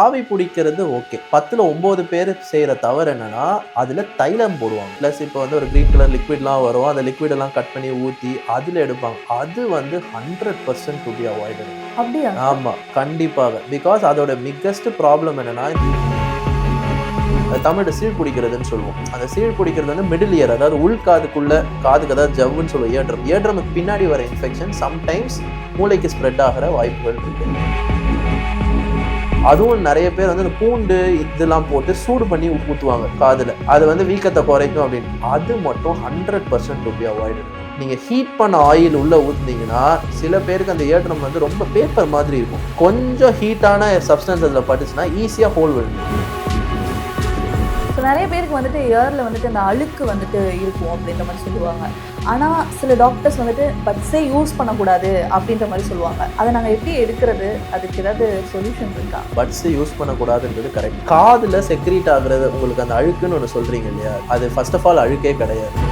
ஆவி பிடிக்கிறது ஓகே பத்தில் ஒம்பது பேர் செய்கிற தவறு என்னன்னா அதில் தைலம் போடுவாங்க. ப்ளஸ் இப்போ வந்து ஒரு க்ரீன் கலர் லிக்விட்லாம் வரும். அந்த லிக்விடெல்லாம் கட் பண்ணி ஊற்றி அதில் எடுப்பாங்க. அது வந்து hundred percent to be avoid அப்படியா? ஆமாம் கண்டிப்பாக. பிகாஸ் அதோட பிக்கஸ்ட் ப்ராப்ளம் என்னன்னா தமிழ் சீழ் பிடிக்கிறதுன்னு சொல்லுவோம். அந்த சீழ் பிடிக்கிறது வந்து மிடில் இயர் அதாவது உள் காதுக்குள்ள காதுக்கு அதாவது ஜவ்வுன்னு சொல்லுவோம் ஏற்றம். ஏற்றமுக்கு பின்னாடி வர இன்ஃபெக்ஷன் சம்டைம்ஸ் மூளைக்கு ஸ்ப்ரெட் ஆகிற வாய்ப்புகள் இருக்கு. அதுவும் நிறைய பேர் வந்து இந்த பூண்டு இதெல்லாம் போட்டு சூடு பண்ணி ஊற்றுவாங்க காதில். அது வந்து வீக்கத்தை குறைக்கும் அப்படின்னு. அது மட்டும் hundred percent to be avoid நீங்கள் ஹீட் பண்ண ஆயில் உள்ளே ஊற்றுனீங்கன்னா சில பேருக்கு அந்த ஏற்றம் வந்து ரொம்ப பேப்பர் மாதிரி இருக்கும். கொஞ்சம் ஹீட்டான சப்ஸ்டன்ஸ் அதில் பட்டுச்சுன்னா ஈஸியாக ஹோல் விழுந்துடும் நிறைய பேருக்கு வந்துட்டு இயரில் வந்துட்டு அந்த அழுக்கு வந்துட்டு இருக்கும் அப்படின்ற மாதிரி சொல்லுவாங்க. ஆனால் சில டாக்டர்ஸ் வந்துட்டு பட்ஸே யூஸ் பண்ணக்கூடாது அப்படின்ற மாதிரி சொல்லுவாங்க. அதை நாங்கள் எப்படி எடுக்கிறது? அதுக்கு ஏதாவது சொல்யூஷன் இருக்கா? பட்ஸ் யூஸ் பண்ணக்கூடாதுன்றது கரெக்ட் காதில் செக்ரீட் ஆகுறது உங்களுக்கு அந்த அழுக்குன்னு ஒன்று சொல்கிறீங்க இல்லையா? அது ஃபர்ஸ்ட் ஆஃப் ஆல் அழுக்கே கிடையாது.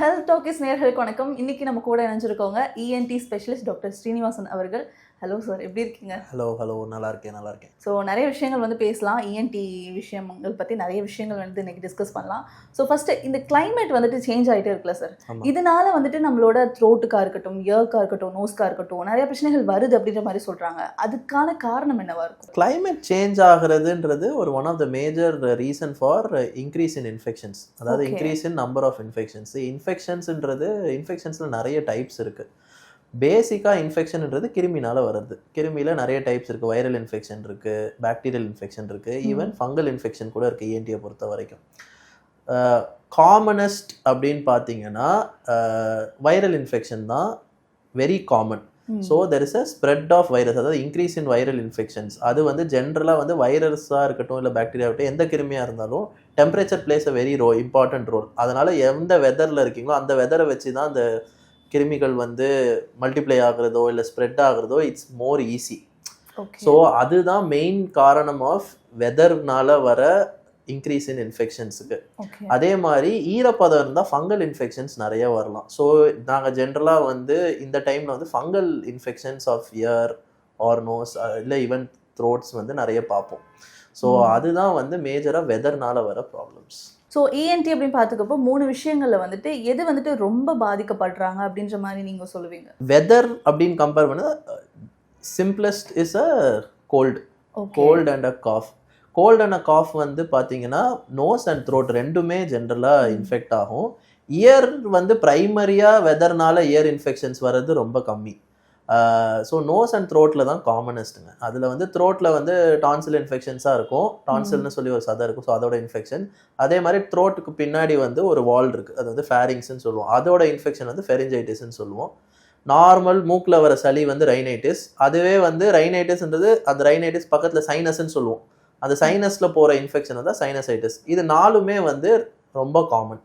ஹெல்த் டாக்கிஸ் நேர்களுக்கு வணக்கம். இன்னைக்கு நம்ம கூட இணைஞ்சிருக்கவங்க இஎன்டி ஸ்பெஷலிஸ்ட் டாக்டர் ஸ்ரீனிவாசன் அவர்கள். ஹலோ சார் எப்படி இருக்கீங்க? ஹலோ ஹலோ நல்லா இருக்கேன் நல்லா இருக்கேன். ஸோ நிறைய விஷயங்கள் வந்து பேசலாம். இஎன்டி விஷயங்கள் பற்றி நிறைய விஷயங்கள் வந்து இன்னைக்கு டிஸ்கஸ் பண்ணலாம். ஸோ ஃபர்ஸ்ட் இந்த climate வந்துட்டு சேஞ்ச் ஆகிட்டே இருக்குல்ல சார். இதனால வந்துட்டு நம்மளோட த்ரோட்டுக்காக இருக்கட்டும் இயர்க்காக இருக்கட்டும் நோஸ்க்காக இருக்கட்டும் நிறைய பிரச்சனைகள் வருது அப்படின்ற மாதிரி சொல்றாங்க. அதுக்கான காரணம் என்னவா இருக்கும்? Climate சேஞ்ச் ஆகுறதுன்றது ஒரு one of the major reason for increase in infections அதாவது. Increase in number of infections இன்ஃபெக்ஷன்ஸ்ன்றது இன்ஃபெக்ஷன்ஸில் நிறைய டைப்ஸ் இருக்குது பேசிக்காக இன்ஃபெக்ஷன்ன்றது கிருமினால வருது. கிருமியில் நிறைய டைப்ஸ் இருக்குது வைரல் இன்ஃபெக்ஷன் இருக்குது பாக்டீரியல் இன்ஃபெக்ஷன் இருக்குது ஈவன் ஃபங்கல் இன்ஃபெக்ஷன் கூட இருக்குது ஏன்டியை பொறுத்த வரைக்கும். காமனஸ்ட் அப்படின்னு பார்த்தீங்கன்னா வைரல் இன்ஃபெக்ஷன் தான் very common. So there is a spread of virus அதாவது இன்க்ரீஸ் இன் வைரல் இன்ஃபெக்ஷன்ஸ் அது வந்து ஜென்ரலாக வந்து வைரஸாக இருக்கட்டும் இல்லை பாக்டீரியா இருக்கட்டும் எந்த கிருமியாக இருந்தாலும் temperature plays a very ro important role அதனால் எந்த வெதரில் இருக்கீங்களோ அந்த வெதரை வச்சு தான் அந்த கிருமிகள் வந்து மல்டிப்ளை ஆகுறதோ இல்லை ஸ்ப்ரெட் ஆகுறதோ இட்ஸ் மோர் ஈஸி ஸோ அதுதான் மெயின் காரணம் ஆஃப் வெதர்னால வர இன்க்ரீஸ் இன் இன்ஃபெக்ஷன்ஸுக்கு அதே மாதிரி ஈரப்பதம் இருந்தால் ஃபங்கல் இன்ஃபெக்ஷன்ஸ் நிறைய வரலாம். ஸோ நாங்கள் ஜென்ரலாக வந்து இந்த டைமில் வந்து fungal infections of ear or nose இல்லை ஈவன் த்ரோட்ஸ் வந்து நிறைய பார்ப்போம். ஸோ. அதுதான் வந்து மேஜராக வெதர்னால வர ப்ராப்ளம்ஸ் ஸோ இஎன்டி அப்படின்னு பார்த்துக்கப்போ மூணு விஷயங்கள்ல வந்துட்டு எது வந்துட்டு ரொம்ப பாதிக்கப்படுறாங்க அப்படின்ற மாதிரி நீங்க சொல்லுவீங்க? வெதர் அப்படின்னு கம்பேர் பண்ண simplest is a cold cold and a cough cold and a cough வந்து பார்த்தீங்கன்னா நோஸ் அண்ட் த்ரோட் ரெண்டுமே ஜென்ரலாக இன்ஃபெக்ட் ஆகும். இயர் வந்து ப்ரைமரியாக வெதர்னால இயர் இன்ஃபெக்ஷன்ஸ் வர்றது ரொம்ப கம்மி. ஸோ நோஸ் அண்ட் த்ரோட்டில் தான் காமனஸ்ட்டுங்க அதில் வந்து த்ரோட்டில் வந்து டான்சில் இன்ஃபெக்ஷன்ஸாக இருக்கும். டான்சில்னு சொல்லி ஒரு சதை இருக்கும். ஸோ அதோட இன்ஃபெக்ஷன் அதே மாதிரி த்ரோட்டுக்கு பின்னாடி வந்து ஒரு வால் இருக்குது அது வந்து ஃபேரிங்ஸ்னு சொல்லுவோம். அதோட இன்ஃபெக்ஷன் வந்து ஃபெரிஞ்சைட்டிஸ்ன்னு சொல்லுவோம். நார்மல் மூக்கில் வர சளி வந்து ரைனைட்டிஸ் அதுவே வந்து ரைனைட்டிஸ்ன்றது அந்த ரைனைட்டிஸ் பக்கத்தில் சைனஸ்ன்னு சொல்லுவோம். அந்த சைனஸில் போகிற இன்ஃபெக்ஷன் தான் சைனசைட்டிஸ் இது நாலுமே வந்து ரொம்ப காமன்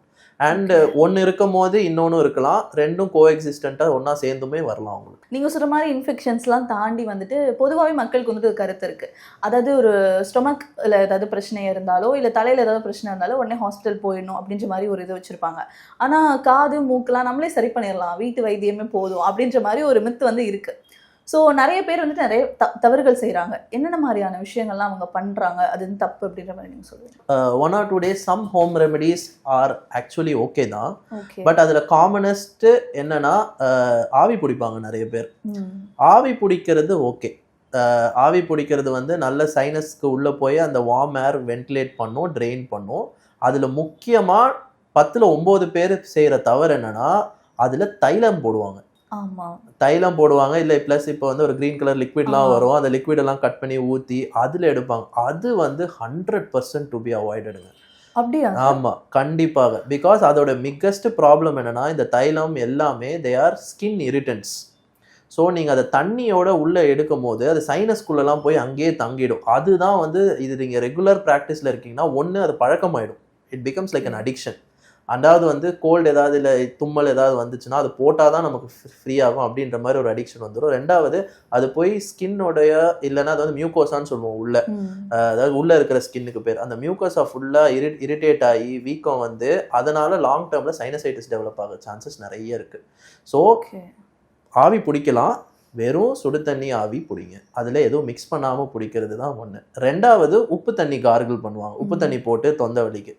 அண்ட் ஒன்று இருக்கும் போது இன்னொன்று இருக்கலாம். ரெண்டும் கோ எக்ஸிஸ்டண்ட்டாக ஒன்றா சேர்ந்துமே வரலாம் அவங்களுக்கு. நீங்க சொல்ற மாதிரி இன்ஃபெக்ஷன்ஸ்லாம் தாண்டி வந்துட்டு பொதுவாகவே மக்களுக்கு வந்துட்டு கருத்து இருக்கு. அதாவது ஒரு ஸ்டொமக்ல ஏதாவது பிரச்சனை இருந்தாலோ இல்லை தலையில ஏதாவது பிரச்சனை இருந்தாலோ உடனே ஹாஸ்பிட்டல் போயிடணும் அப்படின்ற மாதிரி ஒரு இது வச்சிருப்பாங்க. ஆனா காது மூக்கெல்லாம் நம்மளே சரி பண்ணிடலாம். வீட்டு வைத்தியமே போதும் அப்படின்ற மாதிரி ஒரு மித்து வந்து இருக்கு. ஸோ நிறைய பேர் வந்துட்டு நிறைய த தவறுகள் செய்றாங்க. என்னென்ன மாதிரியான விஷயங்கள்லாம் அவங்க பண்றாங்க? அது வந்து தப்பு அப்படின்ற மாதிரி நீங்க சொல்லுவீங்க one or two days some home remedies are actually okay தான். பட் அதில் காமனஸ்ட் என்னன்னா அஹ், ஆவி பிடிப்பாங்க நிறைய பேர். ஆவி பிடிக்கிறது ஓகே ஆவி பிடிக்கிறது வந்து நல்ல சைனஸ்க்கு உள்ளே போய் அந்த வார்ம் ஏர் வென்டிலேட் பண்ணும் ட்ரெயின் பண்ணும். அதில் முக்கியமாக பத்தில் ஒம்பது பேர் செய்கிற தவறு என்னன்னா அதில் தைலம் போடுவாங்க. தைலம் போடுவாங்க. இல்லை ப்ளஸ் இப்போ வந்து ஒரு க்ரீன் கலர் லிக்விட்லாம். வரும். அந்த லிக்விடெல்லாம் கட் பண்ணி ஊற்றி அதில் எடுப்பாங்க. அது வந்து ஹண்ட்ரட் பர்சன்ட் டு பி அவாய்டடுங்க அப்படியா? ஆமாம் கண்டிப்பாக. பிகாஸ் அதோட பிக்கஸ்ட் ப்ராப்ளம் என்னன்னா இந்த தைலம் எல்லாமே they are skin irritants so நீங்கள் அதை தண்ணியோட உள்ளே எடுக்கும் போது அது சைனஸ்குள்ளெல்லாம் போய் அங்கேயே தங்கிடும். அதுதான் வந்து இது நீங்கள் ரெகுலர் ப்ராக்டிஸில் இருக்கீங்கன்னா ஒன்று அது பழக்கமாயிடும். It becomes like an addiction அண்டாவது வந்து கோல்டு ஏதாவது இல்லை தும்மல் ஏதாவது வந்துச்சுன்னா அது போட்டால் தான் நமக்கு ஃப்ரீ ஆகும் அப்படின்ற மாதிரி ஒரு அடிக்ஷன் வந்துடும் ரெண்டாவது அது போய் ஸ்கின்னோடைய இல்லைன்னா அது வந்து மியூகோசான்னு சொல்லுவோம் உள்ள. அதாவது உள்ள இருக்கிற ஸ்கின்னுக்கு பேர். அந்த மியூக்கஸா ஃபுல்லா இரி இரிட்டேட் ஆகி வீக்கம் வந்து அதனால லாங் டேர்ம்ல சைனசைட்டிஸ் டெவலப் ஆக சான்சஸ் நிறைய இருக்கு. So okay. ஆவி பிடிக்கலாம். வெறும் சுடு தண்ணி ஆவி பிடிங்க. அதில் எதுவும் மிக்ஸ் பண்ணாமல் பிடிக்கிறது தான் ஒன்று ரெண்டாவது உப்பு தண்ணி கார்கிள் பண்ணுவாங்க. உப்பு தண்ணி போட்டு தொண்டை வலிக்கு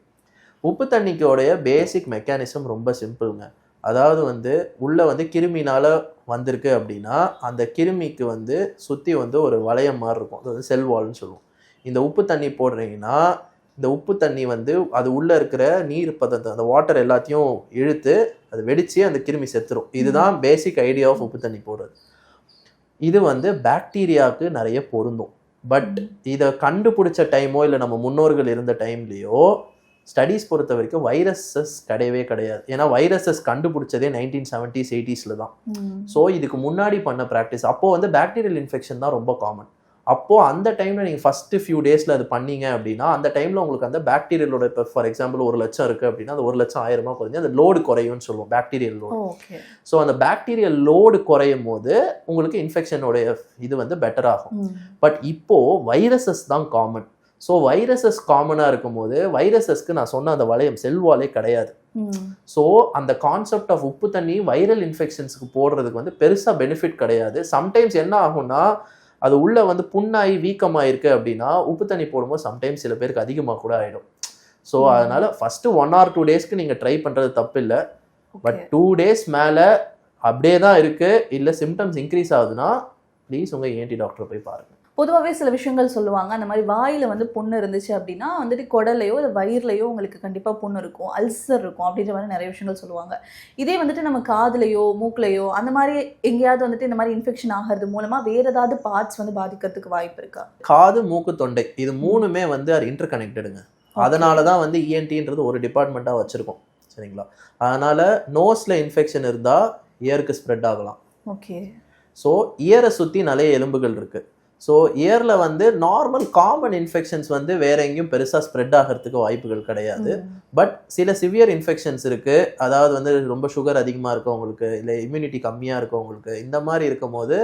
உப்பு தண்ணிக்கோடைய பேசிக் மெக்கானிசம் ரொம்ப சிம்பிளுங்க அதாவது வந்து உள்ளே வந்து கிருமினால வந்திருக்கு அப்படின்னா அந்த கிருமிக்கு வந்து சுற்றி வந்து ஒரு வளையம் மாதிரி இருக்கும். அது வந்து செல் வால்னு சொல்லுவோம். இந்த உப்பு தண்ணி போடுறீங்கன்னா இந்த உப்பு தண்ணி வந்து அது உள்ளே இருக்கிற நீர் பதத்தை அந்த வாட்டர் எல்லாத்தையும் இழுத்து அது வெடிச்சு அந்த கிருமி செத்துரும். இதுதான் பேசிக் ஐடியா ஆஃப் உப்பு தண்ணி போடுறது. இது வந்து பாக்டீரியாவுக்கு நிறைய பொருந்தும். பட் இதை கண்டுபிடிச்ச டைமோ இல்லை நம்ம முன்னோர்கள் இருந்த டைம்லேயோ ஸ்டடீஸ் பொறுத்த வரைக்கும் வைரஸஸ் கிடையவே கிடையாது. ஏன்னா வைரஸஸ் கண்டுபிடிச்சதே நைன்டீன் செவன்டிஸ் எயிட்டிஸில் தான். ஸோ இதுக்கு முன்னாடி பண்ண ப்ராக்டிஸ் அப்போ வந்து பாக்டீரியல் இன்ஃபெக்ஷன் தான் ரொம்ப காமன் அப்போ அந்த டைம்ல நீங்க ஃபர்ஸ்ட் ஃபியூ டேஸ்ல அது பண்ணீங்க அப்படின்னா அந்த டைம்ல உங்களுக்கு அந்த பாக்டீரியலோட இப்போ ஃபார் எக்ஸாம்பிள் ஒரு லட்சம் இருக்கு அப்படின்னா அது ஒரு லட்சம் ஆயிரமா குறைஞ்சு அந்த லோடு குறையும்னு சொல்லுவோம் பாக்டீரியல் லோடு ஸோ அந்த பாக்டீரியல் லோடு குறையும் போது உங்களுக்கு இன்ஃபெக்ஷனோடைய இது வந்து பெட்டர் ஆகும். பட் இப்போ வைரஸஸ் தான் காமன் ஸோ வைரஸஸ் காமனாக இருக்கும்போது வைரஸஸ்க்கு நான் சொன்ன அந்த வளையம் செல்வாலே கிடையாது. ஸோ அந்த கான்செப்ட் ஆஃப் உப்பு தண்ணி வைரல் இன்ஃபெக்ஷன்ஸ்க்கு போடுறதுக்கு வந்து பெருசாக பெனிஃபிட் கிடையாது சம்டைம்ஸ் என்ன ஆகும்னா அது உள்ள வந்து புண்ணாகி வீக்கமாயிருக்கு அப்படின்னா உப்பு தண்ணி போடும்போது சம்டைம்ஸ் சில பேருக்கு அதிகமாக கூட ஆயிடும் ஸோ. அதனால ஃபர்ஸ்ட் ஒன் ஆர் டூ டேஸ்க்கு நீங்கள் ட்ரை பண்ணுறது தப்பு இல்லை பட். டூ டேஸ் மேலே அப்படியே தான் இருக்கு இல்லை சிம்டம்ஸ் இன்க்ரீஸ் ஆகுதுன்னா ப்ளீஸ் உங்கள் ஏன்டி டாக்டரை போய் பாருங்க பொதுவாகவே சில விஷயங்கள் சொல்லுவாங்க. அந்த மாதிரி வாயில வந்து புண்ணு இருந்துச்சு அப்படின்னா வந்துட்டு குடலையோ இல்லை வயிறுலையோ உங்களுக்கு கண்டிப்பாக புண்ணு இருக்கும். அல்சர் இருக்கும் அப்படின்ற மாதிரி நிறைய விஷயங்கள் சொல்லுவாங்க. இதே வந்துட்டு நம்ம காதுலையோ மூக்குலையோ அந்த மாதிரி எங்கேயாவது வந்துட்டு இந்த மாதிரி இன்ஃபெக்ஷன் ஆகிறது மூலமா வேற ஏதாவது பார்ட்ஸ் வந்து பாதிக்கிறதுக்கு வாய்ப்பு இருக்கா? காது மூக்கு தொண்டை இது மூணுமே வந்து அது இன்டர் கனெக்டடுங்க அதனால தான் வந்து இஎன்டின்றது ஒரு டிபார்ட்மெண்ட்டாக வச்சுருக்கோம். சரிங்களா? அதனால நோஸில் இன்ஃபெக்ஷன் இருந்தால் இயருக்கு ஸ்ப்ரெட் ஆகலாம். ஓகே ஸோ இயரை சுற்றி நிறைய எலும்புகள் இருக்குது ஸோ இயரில் வந்து நார்மல் காமன் இன்ஃபெக்ஷன்ஸ் வந்து வேற எங்கேயும் பெருசாக ஸ்ப்ரெட் ஆகிறதுக்கு வாய்ப்புகள் கிடையாது. பட் சில சிவியர் இன்ஃபெக்ஷன்ஸ் இருக்குது அதாவது வந்து ரொம்ப சுகர் அதிகமாக இருக்கவங்களுக்கு இல்லை இம்யூனிட்டி கம்மியாக இருக்கவங்களுக்கு இந்த மாதிரி இருக்கும்போது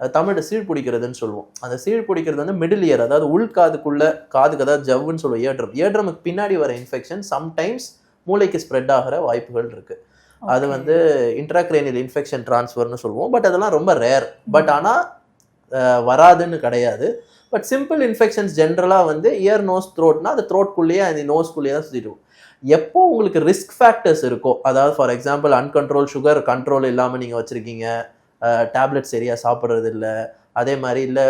அஹ், தமிழ்ல சீழ் பிடிக்கிறதுன்னு சொல்லுவோம். அந்த சீழ் பிடிக்கிறது வந்து மிடில் இயர் அதாவது உள்காதுக்குள்ள காதுக்கு அதாவது ஜவ்வுன்னு சொல்லுவோம் ஏட்ரம் ஏட்ரமுக்கு பின்னாடி வர இன்ஃபெக்ஷன் சம்டைம்ஸ் மூளைக்கு ஸ்ப்ரெட் ஆகிற வாய்ப்புகள் இருக்கு. அது வந்து இன்ட்ராக்ரேனியல் இன்ஃபெக்ஷன் ட்ரான்ஸ்ஃபர்னு சொல்லுவோம். பட் அதெல்லாம் ரொம்ப ரேர் பட் ஆனால் வராதுன்னு கிடையாது. பட் சிம்பிள் இன்ஃபெக்ஷன்ஸ் ஜென்ரலாக வந்து இயர் நோஸ் த்ரோட்னா அது த்ரோட்குள்ளேயே அந்த நோஸ்குள்ளேயே தான் சுற்றிட்டு எப்போ உங்களுக்கு ரிஸ்க் ஃபேக்டர்ஸ் இருக்கோ அதாவது for example uncontrol sugar control இல்லாமல் நீங்கள் வச்சுருக்கீங்க டேப்லெட் சரியாக சாப்பிட்றது இல்லை அதே மாதிரி இல்லை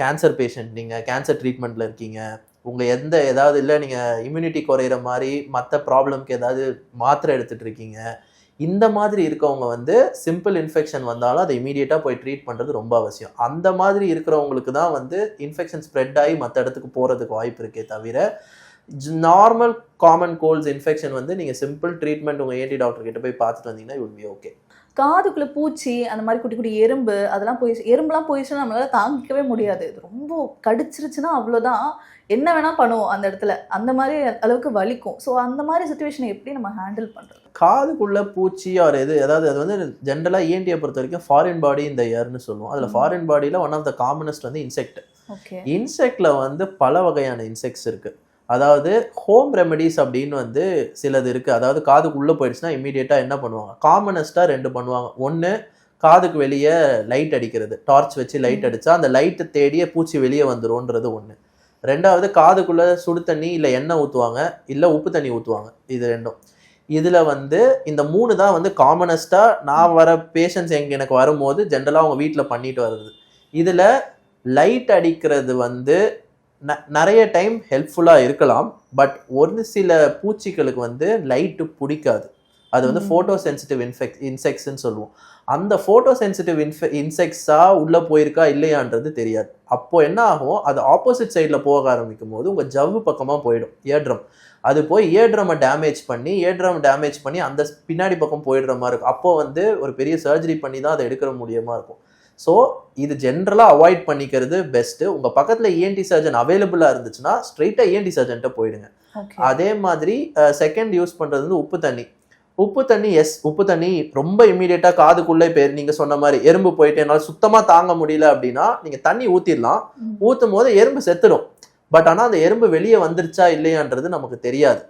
கேன்சர் பேஷண்ட் நீங்கள் கேன்சர் ட்ரீட்மெண்ட்டில் இருக்கீங்க உங்கள் எந்த ஏதாவது இல்லை நீங்கள் இம்யூனிட்டி குறையிற மாதிரி மற்ற ப்ராப்ளம்க்கு ஏதாவது மாத்திரை எடுத்துகிட்டு இருக்கீங்க இந்த மாதிரி இருக்கவங்க வந்து சிம்பிள் இன்ஃபெக்ஷன் வந்தாலும் அதை இமீடியட்டாக போய் ட்ரீட் பண்ணுறது ரொம்ப அவசியம். அந்த மாதிரி இருக்கிறவங்களுக்கு தான் வந்து இன்ஃபெக்ஷன் ஸ்ப்ரெட் ஆகி மற்ற இடத்துக்கு போகிறதுக்கு வாய்ப்பு இருக்கே தவிர நார்மல் காமன் கோல்ஸ் இன்ஃபெக்ஷன் வந்து நீங்கள் சிம்பிள் ட்ரீட்மெண்ட் உங்கள் ஏடி டாக்டர் கிட்ட போய் பார்த்துட்டு வந்தீங்கன்னா வில் பி ஓகே காதுக்குள்ளே பூச்சி அந்த மாதிரி குட்டி குட்டி எறும்பு அதெல்லாம் போயிடுச்சு. எறும்புலாம் போயிடுச்சுன்னா நம்மளால் தாங்கிக்கவே முடியாது. ரொம்ப கடிச்சிருச்சுன்னா அவ்வளோதான் என்ன வேணா பண்ணுவோம் அந்த இடத்துல. அந்த மாதிரி அளவுக்கு வலிக்கும். ஸோ அந்த மாதிரி சுச்சுவேஷனை எப்படி நம்ம ஹேண்டில் பண்றது? காதுக்குள்ள பூச்சி ஆர் எது அதாவது அது வந்து ஜென்ரலாக இஎன்டியை பொறுத்த வரைக்கும் ஃபாரின் பாடி இந்த இயர்னு சொல்லுவோம். அதில். ஃபாரின் பாடியில் ஒன் ஆஃப் த காமனஸ்ட் வந்து இன்செக்ட் ஓகே இன்செக்ட்ல வந்து பல வகையான இன்செக்ட்ஸ் இருக்கு. அதாவது ஹோம் ரெமெடிஸ் அப்படின்னு வந்து சிலது இருக்கு. அதாவது காதுக்கு உள்ள போயிடுச்சுன்னா இமீடியட்டா என்ன பண்ணுவாங்க? காமனஸ்டா ரெண்டு பண்ணுவாங்க. ஒன்று காதுக்கு வெளியே லைட் அடிக்கிறது. டார்ச் வச்சு லைட். அடிச்சா அந்த லைட்டை தேடியே பூச்சி வெளியே வந்துரும்ன்றது ஒன்று ரெண்டாவது காதுக்குள்ளே சுடு தண்ணி இல்லை எண்ணெய் ஊற்றுவாங்க இல்லை உப்பு தண்ணி ஊற்றுவாங்க இது ரெண்டும். இதில் வந்து இந்த மூணு தான் வந்து காமனஸ்ட்டாக நான் வர பேஷண்ட்ஸ் எங்கே எனக்கு வரும்போது ஜென்ரலாக அவங்க வீட்டில் பண்ணிட்டு வருது இதில் லைட் அடிக்கிறது வந்து ந- நிறைய டைம் ஹெல்ப்ஃபுல்லாக இருக்கலாம் பட் ஒரு சில பூச்சிகளுக்கு வந்து லைட்டு பிடிக்காது. அது வந்து. ஃபோட்டோ சென்சிட்டிவ் இன்ஃபெக்ட் இன்செக்ட்ஸ்ன்னு சொல்லுவோம். அந்த ஃபோட்டோ சென்சிட்டிவ் இன்ஃபெ இன்செக்ட்ஸாக உள்ளே போயிருக்கா இல்லையான்றது தெரியாது. அப்போ என்ன ஆகும்? அது ஆப்போசிட் சைடில் போக ஆரம்பிக்கும் போது உங்கள் ஜவ்வு பக்கமாக போயிடும் ஏட்ரம் அது போய் ஏட்ரமை டேமேஜ் பண்ணி ஏட்ரம் டேமேஜ் பண்ணி அந்த பின்னாடி பக்கம் போயிடுற மாதிரி இருக்கும். அப்போ வந்து ஒரு பெரிய சர்ஜரி பண்ணி தான் அதை எடுக்கிற முடியுமா இருக்கும். ஸோ இது ஜென்ரலாக அவாய்ட் பண்ணிக்கிறது பெஸ்ட்டு உங்கள் பக்கத்தில் இஎன்டி சர்ஜன் அவைலபிளாக இருந்துச்சுன்னா ஸ்ட்ரெயிட்டாக இஎன்டி சர்ஜன்ட்ட போயிடுங்க. அதே மாதிரி செகண்ட் யூஸ் பண்றது வந்து உப்பு தண்ணி. உப்பு தண்ணி எஸ் உப்பு தண்ணி ரொம்ப இமீடியட்டா காதுக்குள்ளே பேர் நீங்க சொன்ன மாதிரி எறும்பு போயிட்டு என்னால சுத்தமா தாங்க முடியல அப்படின்னா நீங்க தண்ணி ஊத்திடலாம். ம். ஊத்தும் போது எறும்பு செத்துடும். பட் ஆனா அந்த எறும்பு வெளியே வந்துருச்சா இல்லையான்றது நமக்கு தெரியாது.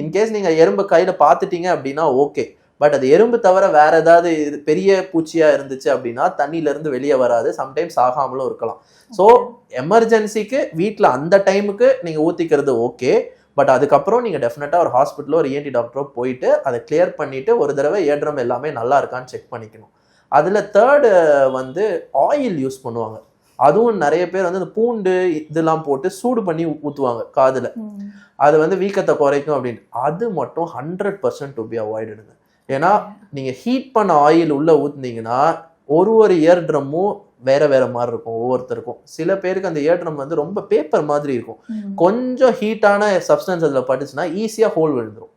இன்கேஸ் நீங்க எறும்பு கையில பாத்துட்டீங்க அப்படின்னா ஓகே பட் அது எறும்பு தவிர வேற ஏதாவது இது பெரிய பூச்சியா இருந்துச்சு அப்படின்னா தண்ணியில இருந்து வெளியே வராது. சம்டைம்ஸ் ஆகாமலும் இருக்கலாம். ஸோ எமர்ஜென்சிக்கு வீட்டில் அந்த டைமுக்கு நீங்கள் ஊற்றிக்கிறது ஓகே பட் அதுக்கப்புறம் நீங்கள் டெஃபினட்டாக ஒரு ஹாஸ்பிட்டலோ ஒரு இஎன்டி டாக்டரோ போயிட்டு அதை கிளியர் பண்ணிட்டு ஒரு தடவை ஏற்றம் எல்லாமே நல்லா இருக்கான்னு செக் பண்ணிக்கணும். அதில் தேர்டு வந்து ஆயில் யூஸ் பண்ணுவாங்க. அதுவும் நிறைய பேர் வந்து இந்த பூண்டு இதெல்லாம் போட்டு சூடு பண்ணி ஊற்றுவாங்க காதில். அது வந்து வீக்கத்தை குறைக்கும் அப்படின்னு. அது மட்டும் ஹண்ட்ரட் பர்சன்ட் டு பி அவாய்டுங்க ஏன்னா நீங்கள் ஹீட் பண்ண ஆயில் உள்ளே ஊற்றுனீங்கன்னா ஒரு ஒரு இயர் ட்ரம்மும் வேற வேற மாதிரி இருக்கும் ஒவ்வொருத்தருக்கும். சில பேருக்கு அந்த ட்ரம் வந்து ரொம்ப பேப்பர் மாதிரி இருக்கும். கொஞ்சம் ஹீட்டான சப்ஸ்டன்ஸ் அதில் பட்டுச்சுன்னா ஈஸியாக ஹோல் விழுந்துரும்.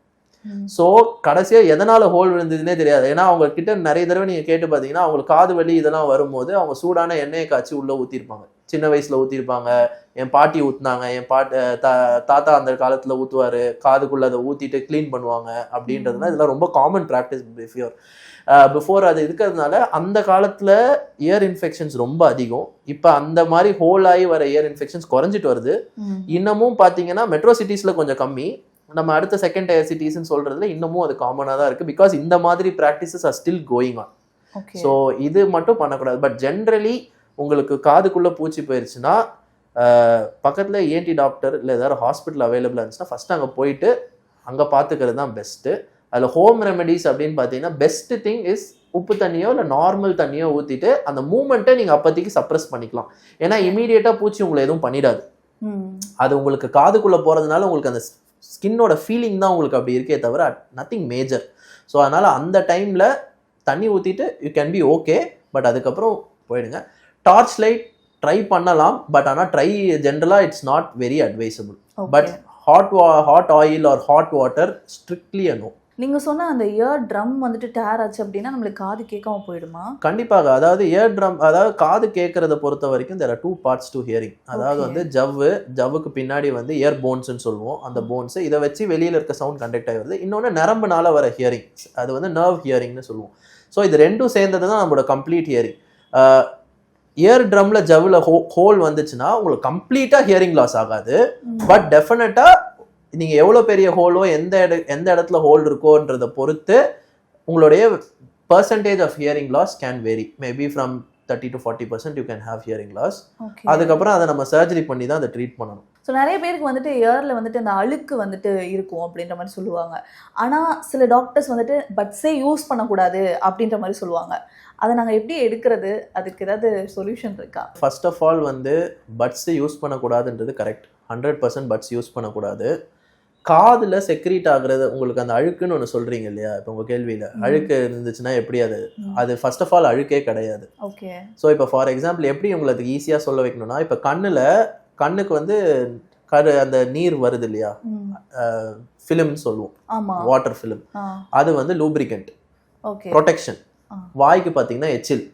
ம். ஸோ கடைசியாக எதனால ஹோல் விழுந்ததுன்னே தெரியாது. ஏன்னா அவங்க கிட்ட நிறைய தடவை நீங்கள் கேட்டு பார்த்தீங்கன்னா அவங்களுக்கு காது வலி இதெல்லாம் வரும்போது அவங்க சூடான எண்ணெயை காய்ச்சி உள்ளே ஊற்றிருப்பாங்க சின்ன வயசில் ஊற்றிருப்பாங்க என் பாட்டி ஊற்றுனாங்க என் பாட்டு தா- தாத்தா அந்த காலத்தில் ஊற்றுவார் காதுக்குள்ளே அதை ஊற்றிட்டு க்ளீன் பண்ணுவாங்க அப்படின்றதுனா இதெல்லாம் ரொம்ப காமன் ப்ராக்டிஸ் பிஃபியோர் பிஃபோர் அது இருக்கிறதுனால அந்த காலத்தில் இயர் இன்ஃபெக்ஷன்ஸ் ரொம்ப அதிகம். இப்போ அந்த மாதிரி ஹோல் ஆகி வர இயர் இன்ஃபெக்ஷன்ஸ் குறைஞ்சிட்டு வருது. இன்னமும் பார்த்தீங்கன்னா மெட்ரோ சிட்டிஸில் கொஞ்சம் கம்மி. நம்ம அடுத்த செகண்ட் டயர் சிட்டிஸ்னு சொல்றதுல இன்னமும் அது காமனாக தான் இருக்கு. பிகாஸ் இந்த மாதிரி practices are still going on so இது மட்டும் பண்ணக்கூடாது. பட் ஜென்ரலி உங்களுக்கு காதுக்குள்ள பூச்சி போயிருச்சுன்னா ஆஹ், பக்கத்துல ஏன்டி டாக்டர் இல்லை ஏதாவது ஹாஸ்பிட்டல் அவைலபிளாக இருந்துச்சுன்னா ஃபர்ஸ்ட் அங்கே போயிட்டு அங்கே பார்த்துக்கிறது தான் பெஸ்ட்டு அதில் ஹோம் ரெமெடிஸ் அப்படின்னு பார்த்தீங்கன்னா பெஸ்ட் திங் இஸ் உப்பு தண்ணியோ இல்லை நார்மல் தண்ணியோ ஊற்றிட்டு அந்த மூமெண்ட்டை நீங்கள் அப்போதைக்கு சப்ரஸ் பண்ணிக்கலாம். ஏன்னா இமீடியட்டாக பூச்சி உங்களை எதுவும் பண்ணிடாது. அது உங்களுக்கு காதுக்குள்ள போறதுனால உங்களுக்கு அந்த ஸ்கின்னோட ஃபீலிங் தான் உங்களுக்கு அப்படி இருக்கே தவிர நத்திங் மேஜர் ஸோ அதனால அந்த டைம்ல தண்ணி ஊத்திட்டு you can be okay but அதுக்கப்புறம் போயிடுங்க. டார்ச் லைட் ட்ரை பண்ணலாம். பட் ஆனால் ட்ரை ஜென்ரலாக it's not very advisable. But hot hot oil or hot water strictly அனோ நீங்க சொன்ன அந்த இயர் ட்ரம் வந்துட்டு டேர் ஆச்சு அப்படின்னா நம்மளுக்கு காது கேட்காம போயிடுமா? கண்டிப்பாக. அதாவது இயர் ட்ரம் அதாவது காது கேட்கறத பொறுத்த வரைக்கும் there are two parts to hearing அதாவது. வந்து ஜவ்வு ஜவ்வுக்கு பின்னாடி வந்து இயர் போன்ஸ்னு சொல்லுவோம். அந்த போன்ஸ் இதை வச்சு வெளியில இருக்க சவுண்ட் கண்டக்ட் ஆகி வருது இன்னொன்று நரம்புனால வர ஹியரிங் அது வந்து நர்வ் ஹியரிங்னு சொல்லுவோம். ஸோ இது ரெண்டும் சேர்ந்தது தான் நம்மளோட கம்ப்ளீட் ஹியரிங் இயர் ட்ரம்ல ஜவ்வில் ஹோ ஹோல் வந்துச்சுன்னா உங்களுக்கு கம்ப்ளீட்டாக ஹியரிங் லாஸ் ஆகாது. பட் டெஃபினட்டா நீங்க எவ்வளவு பெரிய ஹோலோ எந்த இட எந்த இடத்துல ஹோல் இருக்கோன்றத பொறுத்து உங்களுடைய percentage of hearing loss can vary maybe from thirty to forty percent you can have hearing loss அதுக்கப்புறம் அதை நம்ம சர்ஜரி பண்ணி தான் அதை ட்ரீட் பண்ணணும். ஸோ நிறைய பேருக்கு வந்துட்டு இயர்ல வந்துட்டு அந்த அழுக்கு வந்துட்டு இருக்கும் அப்படின்ற மாதிரி சொல்லுவாங்க. ஆனா சில டாக்டர்ஸ் வந்துட்டு பட்ஸே யூஸ் பண்ணக்கூடாது அப்படின்ற மாதிரி சொல்லுவாங்க. அதை நாங்க எப்படி எடுக்கிறது? அதுக்கு ஏதாவது சொல்யூஷன் இருக்கா? ஃபர்ஸ்ட் ஆஃப் ஆல் வந்து buds use பண்ணக்கூடாதுன்றது correct hundred percent buds use பண்ணக்கூடாது. காதுல செக்ரீட் ஆகுறது உங்களுக்கு அந்த அழுக்குன்னு ஒன்று சொல்றீங்க இல்லையா? இப்போ உங்க கேள்வியில. அழுக்கு இருந்துச்சுன்னா எப்படி அது? அது ஃபர்ஸ்ட் ஆஃப் ஆல் அழுக்கே கிடையாது. ஓகே. ஸோ இப்போ ஃபார் எக்ஸாம்பிள் எப்படி உங்களுக்கு ஈஸியாக சொல்ல வைக்கணும்னா இப்போ கண்ணில் கண்ணுக்கு வந்து கரு அந்த நீர் வருது இல்லையா? ஃபிலிம் சொல்லுவோம். வாட்டர் ஃபிலிம் அது வந்து லூப்ரிகண்ட் ஓகே. ப்ரொடெக்ஷன். வாய்க்கு பார்த்தீங்கன்னா எச்சில்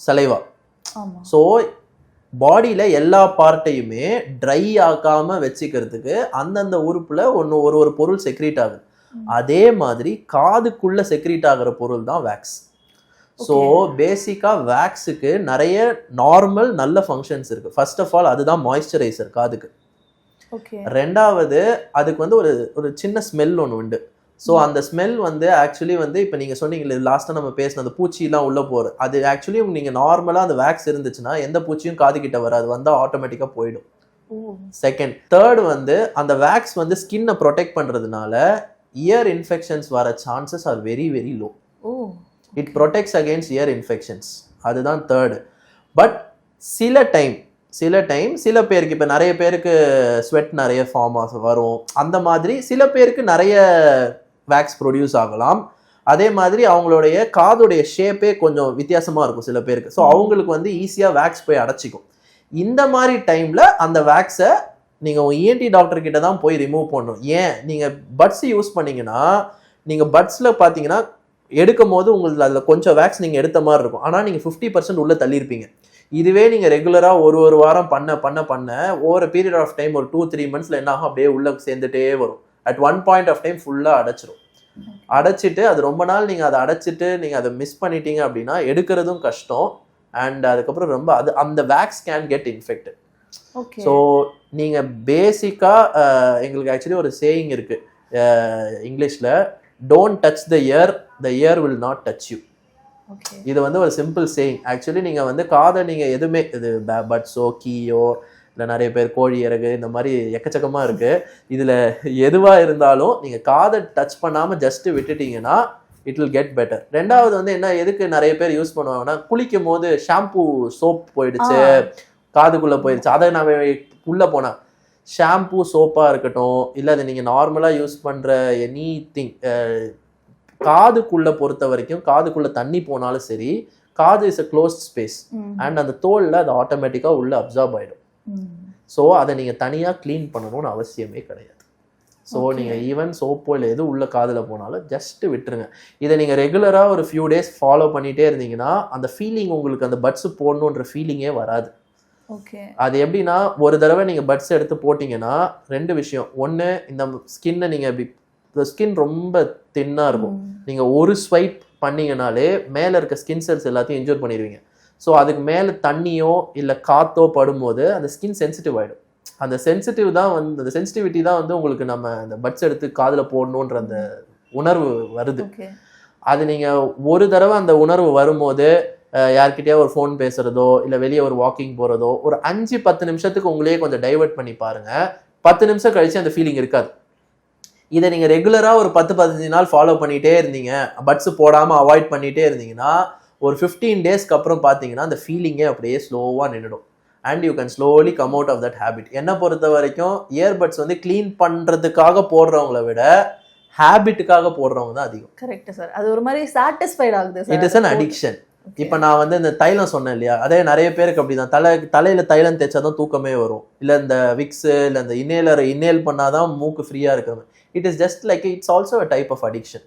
சலைவா. ஸோ பாடியில் எல்லா பார்ட்டையுமே ட்ரை ஆக்காம வச்சுக்கிறதுக்கு அந்தந்த உறுப்புல ஒன்று ஒரு ஒரு பொருள் செக்ரீட் ஆகுது. அதே மாதிரி காதுக்குள்ள செக்ரீட் ஆகிற பொருள் தான் வேக்ஸ் ஸோ பேசிக்காக வேக்ஸுக்கு நிறைய நார்மல் நல்ல ஃபங்க்ஷன்ஸ் இருக்கு. ஃபர்ஸ்ட் ஆஃப் ஆல் அதுதான் மாய்ஸ்சரைசர் காதுக்கு. ஓகே ரெண்டாவது அதுக்கு வந்து ஒரு ஒரு சின்ன ஸ்மெல் ஒன்று உண்டு. ஸோ அந்த ஸ்மெல் வந்து ஆக்சுவலி வந்து இப்போ நீங்கள் சொன்னீங்களே லாஸ்ட்டாக நம்ம பேசின அந்த பூச்சிலாம் உள்ளே போகிற அது ஆக்சுவலி நீங்கள் நார்மலாக அந்த வேக்ஸ் இருந்துச்சுன்னா எந்த பூச்சியும் காது கிட்ட வராது. வந்தால் ஆட்டோமேட்டிக்காக போயிடும். செகண்ட் தேர்ட் வந்து அந்த வேக்ஸ் வந்து ஸ்கின்னை ப்ரொடெக்ட் பண்ணுறதுனால இயர் இன்ஃபெக்ஷன்ஸ் வர chances are very very low it protects against ear infections அதுதான் தேர்டு பட் சில டைம் சில டைம் சில பேருக்கு இப்போ நிறைய பேருக்கு ஸ்வெட் நிறைய ஃபார்ம் வரும். அந்த மாதிரி சில பேருக்கு நிறைய வேக்ஸ் ப்ரொடியூஸ் ஆகலாம். அதே மாதிரி அவங்களுடைய காதுடைய ஷேப்பே கொஞ்சம் வித்தியாசமாக இருக்கும் சில பேருக்கு. ஸோ அவங்களுக்கு வந்து ஈஸியாக வேக்ஸ் போய் அடைச்சிக்கும். இந்த மாதிரி டைமில் அந்த வேக்ஸை நீங்கள் இஎன்டி டாக்டர் கிட்ட தான் போய் ரிமூவ் பண்ணணும். ஏன்? நீங்கள் பட்ஸ் யூஸ் பண்ணீங்கன்னா நீங்கள் பட்ஸில் பார்த்தீங்கன்னா எடுக்கும் போது உங்களுக்கு அதில் கொஞ்சம் வேக்ஸ் நீங்கள் எடுத்த மாதிரி இருக்கும். ஆனால் நீங்கள் ஃபிஃப்டி பர்சன்ட் உள்ளே தள்ளியிருப்பீங்க. இதுவே நீங்கள் ரெகுலராக ஒரு ஒரு வாரம் பண்ண பண்ண பண்ண ஓவர் பீரியட் ஆஃப் டைம் ஒரு டூ த்ரீ மந்த்ஸில் என்ன ஆகும்? அப்படியே உள்ளே சேர்ந்துட்டே வரும். At one point of time ஃபுல்லாக அடைச்சிரும். அடைச்சிட்டு அது ரொம்ப நாள் நீங்கள் அதை அடைச்சிட்டு நீங்கள் அதை மிஸ் பண்ணிட்டீங்க அப்படின்னா எடுக்கிறதும் கஷ்டம். அண்ட் அதுக்கப்புறம் ரொம்ப அது அந்த wax can get infected so நீங்கள் பேசிக்காக எங்களுக்கு ஆக்சுவலி ஒரு சேயிங் இருக்குது இங்கிலீஷில் don't touch the ear the ear will not touch you இது வந்து ஒரு சிம்பிள் சேயிங் ஆக்சுவலி நீங்கள் வந்து காதை நீங்கள் எதுவுமே இது பட்ஸோ கீயோ இல்லை நிறைய பேர் கோழி இறகு இந்த மாதிரி எக்கச்சக்கமாக இருக்குது இதில் எதுவாக இருந்தாலும் நீங்கள் காதை டச் பண்ணாமல் ஜஸ்ட்டு விட்டுட்டீங்கன்னா இட் வில் கெட் பெட்டர் ரெண்டாவது வந்து என்ன எதுக்கு நிறைய பேர் யூஸ் பண்ணுவாங்கன்னா குளிக்கும் போது ஷாம்பு சோப் போயிடுச்சு காதுக்குள்ளே போயிடுச்சு அதை நான் உள்ளே போனேன் ஷாம்பு சோப்பாக இருக்கட்டும் இல்லை அதை நீங்கள் நார்மலாக யூஸ் பண்ணுற எனி திங் காதுக்குள்ளே பொறுத்த வரைக்கும் காதுக்குள்ளே தண்ணி போனாலும் சரி காது is a closed space and அந்த தோலில் அது ஆட்டோமேட்டிக்காக உள்ளே அப்சர்வ் ஆகிடும் ஸோ அதை நீங்கள் தனியாக க்ளீன் பண்ணணும்னு அவசியமே கிடையாது. ஸோ. நீங்கள் ஈவன் சோப்போ இல்லை எது உள்ள காதில் போனாலும் ஜஸ்ட் விட்டுருங்க. இதை நீங்கள் ரெகுலராக ஒரு ஃபியூ டேஸ் ஃபாலோ பண்ணிகிட்டே இருந்தீங்கன்னா அந்த ஃபீலிங் உங்களுக்கு அந்த பட்ஸ் போடணுன்ற ஃபீலிங்கே வராது. ஓகே அது எப்படின்னா ஒரு தடவை நீங்கள் பட்ஸ் எடுத்து போட்டிங்கன்னா ரெண்டு விஷயம். ஒன்று இந்த ஸ்கின்னை நீங்கள் ஸ்கின் ரொம்ப தின்னாக இருக்கும். நீங்கள் ஒரு ஸ்வைப் பண்ணீங்கனாலே மேலே இருக்க ஸ்கின் செல்ஸ் எல்லாத்தையும் இன்ஜூர் பண்ணிடுவீங்க. ஸோ அதுக்கு மேலே தண்ணியோ இல்லை காத்தோ படும்போது அந்த ஸ்கின் சென்சிட்டிவ் ஆகிடும் அந்த சென்சிட்டிவ் தான் வந்து அந்த சென்சிட்டிவிட்டி தான் வந்து உங்களுக்கு நம்ம அந்த பட்ஸ் எடுத்து காதில் போடணுன்ற அந்த உணர்வு வருது. அது நீங்கள் ஒரு தடவை அந்த உணர்வு வரும்போது யார்கிட்டயோ ஒரு ஃபோன் பேசுறதோ இல்லை வெளியே ஒரு வாக்கிங் போகிறதோ ஒரு அஞ்சு பத்து நிமிஷத்துக்கு உங்களையே கொஞ்சம் டைவர்ட் பண்ணி பாருங்க. பத்து நிமிஷம் கழிச்சு அந்த ஃபீலிங் இருக்காது. இதை நீங்கள் ரெகுலராக ஒரு பத்து பதினஞ்சு நாள் ஃபாலோ பண்ணிகிட்டே இருந்தீங்க. பட்ஸ் போடாமல் அவாய்ட் பண்ணிகிட்டே இருந்தீங்கன்னா ஒரு ஃபிஃப்டீன் டேஸ்க்கு அப்புறம் பார்த்தீங்கன்னா அந்த ஃபீலிங்கே அப்படியே ஸ்லோவாக நின்றுடும் and you can slowly come out of that habit என்னை பொறுத்த வரைக்கும் இயர்பட்ஸ் வந்து க்ளீன் பண்ணுறதுக்காக போடுறவங்கள விட ஹேபிட்டுக்காக போடுறவங்க தான் அதிகம். கரெக்ட் சார் அது ஒரு மாதிரி சாட்டிஸ்ஃபைட் ஆகுது இட் இஸ் அன் அடிக்ஷன் இப்போ நான் வந்து இந்த தைலம் சொன்னேன் இல்லையா? அதே நிறைய பேருக்கு அப்படிதான். தலை தலையில தைலம் தேய்ச்சாதான் தூக்கமே வரும். இல்ல இந்த விக்ஸ் இல்ல இந்த இன்னேலர் இன்னேல் பண்ணாதான் மூக்கு ஃப்ரீயா இருக்கிறது. It is just like it's also a type of addiction